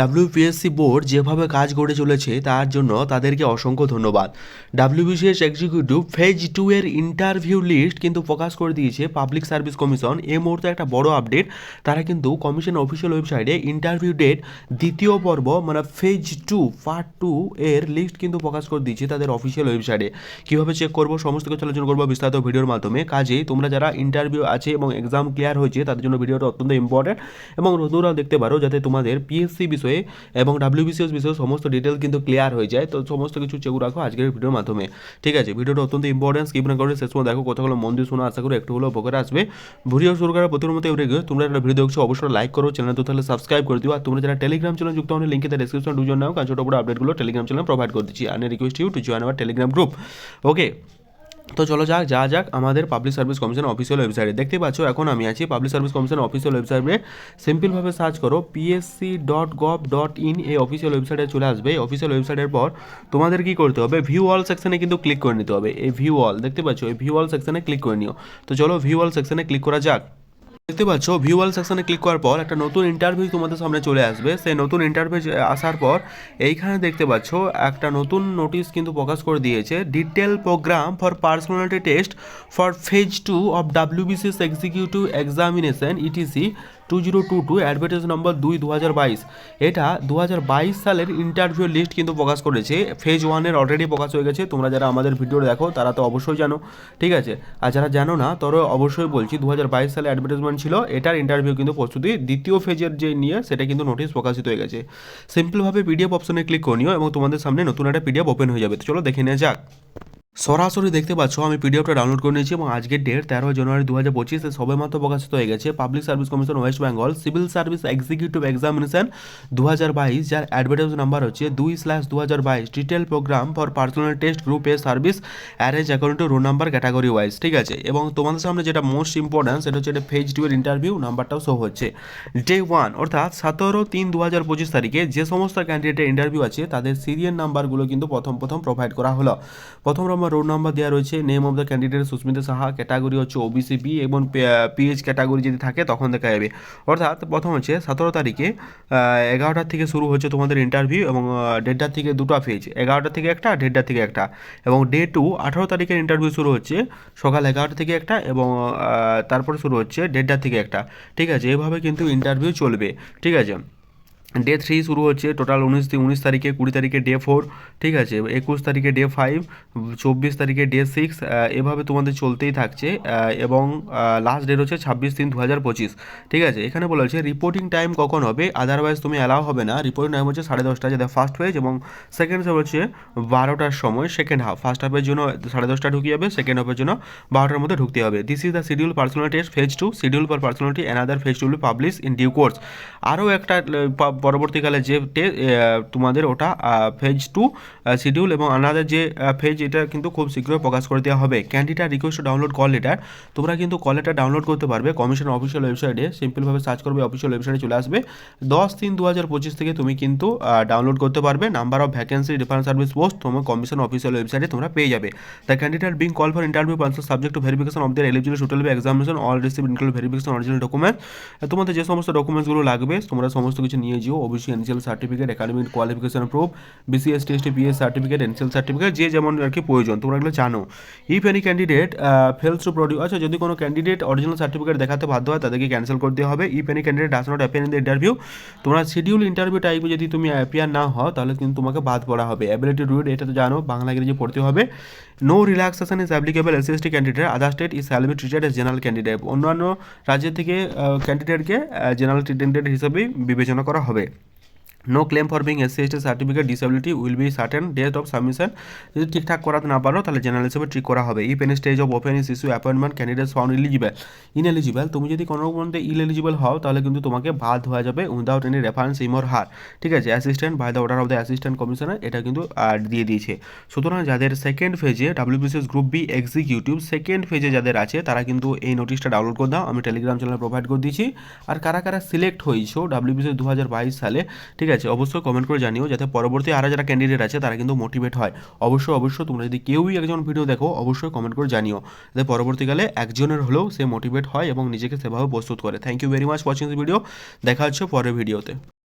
WPSC board যেভাবে কাজ করে চলেছে, তার জন্য তাদেরকে অসংখ্য ধন্যবাদ। ডাব্লিউবিসিএস এক্সিকিউটিভ ফেজ টু এর ইন্টারভিউ লিস্ট কিন্তু প্রকাশ করে দিয়েছে পাবলিক সার্ভিস কমিশন এই মুহূর্তে একটা বড় আপডেট তারা কিন্তু কমিশন অফিসিয়াল ওয়েবসাইটে ইন্টারভিউ ডেট দ্বিতীয় পর্ব মানে ফেজ টু পার্ট টু এর লিস্ট কিন্তু প্রকাশ করে দিয়েছে তাদের অফিসিয়াল ওয়েবসাইটে কীভাবে চেক করব, সমস্ত কিছু আলোচনা করব বিস্তারিত ভিডিওর মাধ্যমে। কাজেই তোমরা যারা ইন্টারভিউ আছে এবং এক্সাম ক্লিয়ার হয়েছে, তাদের জন্য ভিডিওটা অত্যন্ত ইম্পর্টেন্ট এবং নতুনরাও দেখতে পারো যাতে তোমাদের পিএসসি বিষয়ে এবং ডাব্লিউবিসিএস বিষয়ে সমস্ত ডিটেলস কিন্তু ক্লিয়ার হয়ে যায়। তো সমস্ত কিছু চেক রাখো আজকের ভিডিওর মাধ্যমে। ঠিক আছে? ভিডিওটা অত্যন্ত ইম্পর্টেন্ট স্কিপ না করে শেষ পর্যন্ত দেখো কথাগুলো মন দিয়ে শোনা, আশা করি একটু হলেও উপকারে আসবে। ভিডিও শুরু করার প্রথম মতো এবারে তোমরা একটা ভিডিও দেখছ, অবশ্যই লাইক করো চ্যানেল তো তাহলে সাবস্ক্রাইব করে দিও। আর তোমরা যারা টেলিগ্রাম চ্যানেল যুক্ত হলে লিঙ্কে ডিসক্রিপশন দুজন নাও, কারণ ছোটো বড় আপডেটগুলো টেলিগ্রাম চ্যানেল প্রোভাইড করে দিচ্ছি। আর request you to join our Telegram group okay তো চলো যাক যা যাক। আমাদের পাবলিক সার্ভিস কমিশন অফিসিয়াল ওয়েবসাইটে দেখতে পাচ্ছ, এখন আমি আছি পাবলিক সার্ভিস কমিশন অফিসিয়াল ওয়েবসাইটে সিম্পলভাবে সার্চ করো PSC dot gov dot in এই অফিসিয়াল ওয়েবসাইটে চলে আসবে। এই অফিসিয়াল ওয়েবসাইটের পর তোমাদের কি করতে হবে? ভিউ অল সেকশনে কিন্তু ক্লিক করে নিতে হবে। এই ভিউ অল দেখতে পাচ্ছ? এই ভিউ অল সেকশনে ক্লিক করে নিও। তো চলো ভিউ অল সেকশনে ক্লিক করা যাক। দেখতে পাচ্ছ ভিউয়াল সেকশনে ক্লিক করার পর একটা নতুন ইন্টারভিউ তোমাদের সামনে চলে আসবে। সেই নতুন ইন্টারভিউ আসার পর এইখানে দেখতে পাচ্ছ, একটা নতুন নোটিশ কিন্তু প্রকাশ করে দিয়েছে। Detail programme for personality test for phase two of WBCS executive examination etc two zero two two advertise number দুই দু হাজার বাইশ এটা দু হাজার বাইশ সালের ইন্টারভিউ লিস্ট কিন্তু প্রকাশ করেছে। ফেজ ওয়ানের অলরেডি প্রকাশ হয়ে গেছে। তোমরা যারা আমাদের ভিডিও দেখো, তারা তো অবশ্যই জানো। ঠিক আছে? আর যারা জানো না তারা অবশ্যই বলছি দু হাজার বাইশ সালে অ্যাডভার্টাইজমেন্ট ছিল। এটার ইন্টারভিউ কিন্তু প্রস্তুতি দ্বিতীয় ফেজের যে নিয়ে, সেটা কিন্তু নোটিশ প্রকাশিত হয়ে গেছে। সিম্পলভাবে পিডিএফ অপশনে ক্লিক করে নিও এবং তোমাদের সামনে নতুন একটা পিডিএফ ওপেন হয়ে যাবে। তো চলো দেখে নেওয়া যাক। সরাসরি দেখতে পাচ্ছ, আমি পিডিএফটা ডাউনলোড করে নিয়েছি এবং আজকের ডেট তেরো জানুয়ারি দু হাজার পঁচিশে সবেমাত্র প্রকাশিত হয়ে গেছে। Public service commission west Bengal civil service executive examination দু হাজার বাইশ, যার অ্যাডভার্টাইজ নাম্বার হচ্ছে দুই স্ল্যাশ দু হাজার বাইশ। Detail programme for personal test group A service arrange according to roll number category wise ঠিক আছে? এবং তোমাদের সামনে যেটা মোস্ট ইম্পর্ট্যান্ট সেটা হচ্ছে এটা ফেজ টু এর ইন্টারভিউ নাম্বারটাও শো হচ্ছে। ডে ওয়ান অর্থাৎ সতেরো তিন দু হাজার পঁচিশ তারিখে যে সমস্ত ক্যান্ডিডেটের ইন্টারভিউ আছে, তাদের সিরিয়াল নাম্বারগুলো কিন্তু প্রথম প্রথম প্রোভাইড করা হলো। প্রথম নম্বর রোল নাম্বার দেওয়া রয়েছে। Name of the candidate Susmita Saha category হচ্ছে ওবিসি বি এবং পিএইচ ক্যাটাগরি যদি থাকে তখন দেখা যাবে। অর্থাৎ প্রথম হচ্ছে সতেরো তারিখে এগারোটার থেকে শুরু হচ্ছে তোমাদের ইন্টারভিউ এবং দেড়টার থেকে দুটো ফেজ এগারোটা থেকে একটা, দেড়টার থেকে একটা। এবং ডে টু আঠারো তারিখের ইন্টারভিউ শুরু হচ্ছে সকাল এগারোটা থেকে একটা এবং তারপরে শুরু হচ্ছে দেড়টার থেকে একটা। ঠিক আছে, এভাবে কিন্তু ইন্টারভিউ চলবে। ঠিক আছে? ডে থ্রি শুরু হচ্ছে টোটাল উনিশ উনিশ তারিখে, কুড়ি তারিখে ডে ফোর ঠিক আছে? একুশ তারিখে ডে ফাইভ চব্বিশ তারিখে ডে সিক্স এভাবে তোমাদের চলতেই থাকছে এবং লাস্ট ডেট হচ্ছে ছাব্বিশ তিন দু হাজার পঁচিশ, ঠিক আছে? এখানে বলা হচ্ছে রিপোর্টিং টাইম কখন হবে? আদারওয়াইজ তুমি অ্যালাউ হবে না। রিপোর্টিং টাইম হচ্ছে সাড়ে দশটা যেটা ফার্স্ট পেজ এবং সেকেন্ড হাফ হচ্ছে বারোটার সময় সেকেন্ড হাফ ফার্স্ট হাফের জন্য সাড়ে দশটা ঢুকিয়ে যাবে সেকেন্ড হাফের জন্য বারোটার মধ্যে ঢুকতে হবে। This is the schedule personal test phase two schedule for personality another phase two publish in due course আরও একটা পরবর্তীকালে যে তোমাদের ওটা ফেজ টু শিডিউল এবং আনাদের যে ফেজ এটা কিন্তু খুব শীঘ্রই প্রকাশ করে দেওয়া হবে। Candidate request download call letter তোমরা কিন্তু কল লেটার ডাউনলোড করতে পারবে। কমিশন অফিসিয়াল ওয়েবসাইটে সিম্পলভাবে সার্চ করবে অফিসিয়াল ওয়েবসাইটে চলে আসবে। দশ তিন দু হাজার পঁচিশ থেকে তুমি কিন্তু ডাউনলোড করতে পারবে। Number of vacancy difference service post তোমার কমিশন অফিসিয়াল ওয়েবসাইটে তোমরা পেয়ে যাবে। The candidate being call for interview pans subject verification of their eligible suitable examination all receive include verification original document তোমাদের যে সমস্ত ডকুমেন্টসগুলো লাগবে, তোমরা সমস্ত কিছু নিয়ে যেও। অবশ্যই NCL certificate academic qualification proof BCS test BS certificate NCL certificate যে যেমন আর কি প্রয়োজন, তোমরা এগুলো জানো। If any candidate fails to produce আচ্ছা যদি কোনো ক্যান্ডিডেট অরিজিনাল সার্টিফিকেট দেখাতে বাধ্য হয়, তাদেরকে ক্যান্সেল করতে হবে। If any candidate does not appear in the interview তোমরা শিডিউল ইন্টারভিউ টাইপে যদি তুমি অ্যাপিয়ার না হও, তাহলে কিন্তু তোমাকে বাদ পড়া হবে। অ্যাবিলিটি রুড এটা তো জানো, বাংলা ইংরেজি পড়তে হবে। No relaxation is applicable S S T candidate other state is shall be treated as general candidate অন্যান্য রাজ্যের থেকে ক্যান্ডিডেটকে জেনারেল ক্যান্ডিডেট হিসেবেই বিবেচনা করা হবে। হবে no claim for being SC ST certificate disability will be certain date of submission যদি ঠিকঠাক করাতে না পারো, তাহলে জেনারেল হিসেবে ঠিক করা হবে। If any stage of open is issue appointment candidate found eligible ineligible তুমি যদি কোনো মধ্যে ইনএলিজিবল হও, তাহলে কিন্তু তোমাকে বাদ হয়ে যাবে উইদাউট এনি রেফারেন্স ইমোর হার ঠিক আছে? Assistant by the order of the assistant commissioner এটা কিন্তু দিয়ে দিয়েছে। সুতরাং যাদের সেকেন্ড ফেজে WBCS group B executive second ফেজে যাদের আছে, তারা কিন্তু এই নোটিশটা ডাউনলোড করে দাও। আমি টেলিগ্রাম চ্যানেল প্রোভাইড করে দিয়েছি। আর কারা কারা সিলেক্ট হয়েছো ডাব্লিউবিসিএস দু হাজার বাইশ সালে, ঠিক আছে, অবশ্যই কমেন্ট করে জানিও যাতে পরবর্তী আরও যারা ক্যান্ডিডেট আছে, তারা কিন্তু মোটিভেট হয়। অবশ্যই অবশ্যই তোমরা যদি কেউই একজন ভিডিও দেখো, অবশ্যই কমেন্ট করে জানিও। যাতে পরবর্তীকালে একজনের হলেও সে মোটিভেট হয় এবং নিজেকে সেভাবে প্রস্তুত করে। Thank you very much watching this video দেখা হচ্ছে পরের ভিডিওতে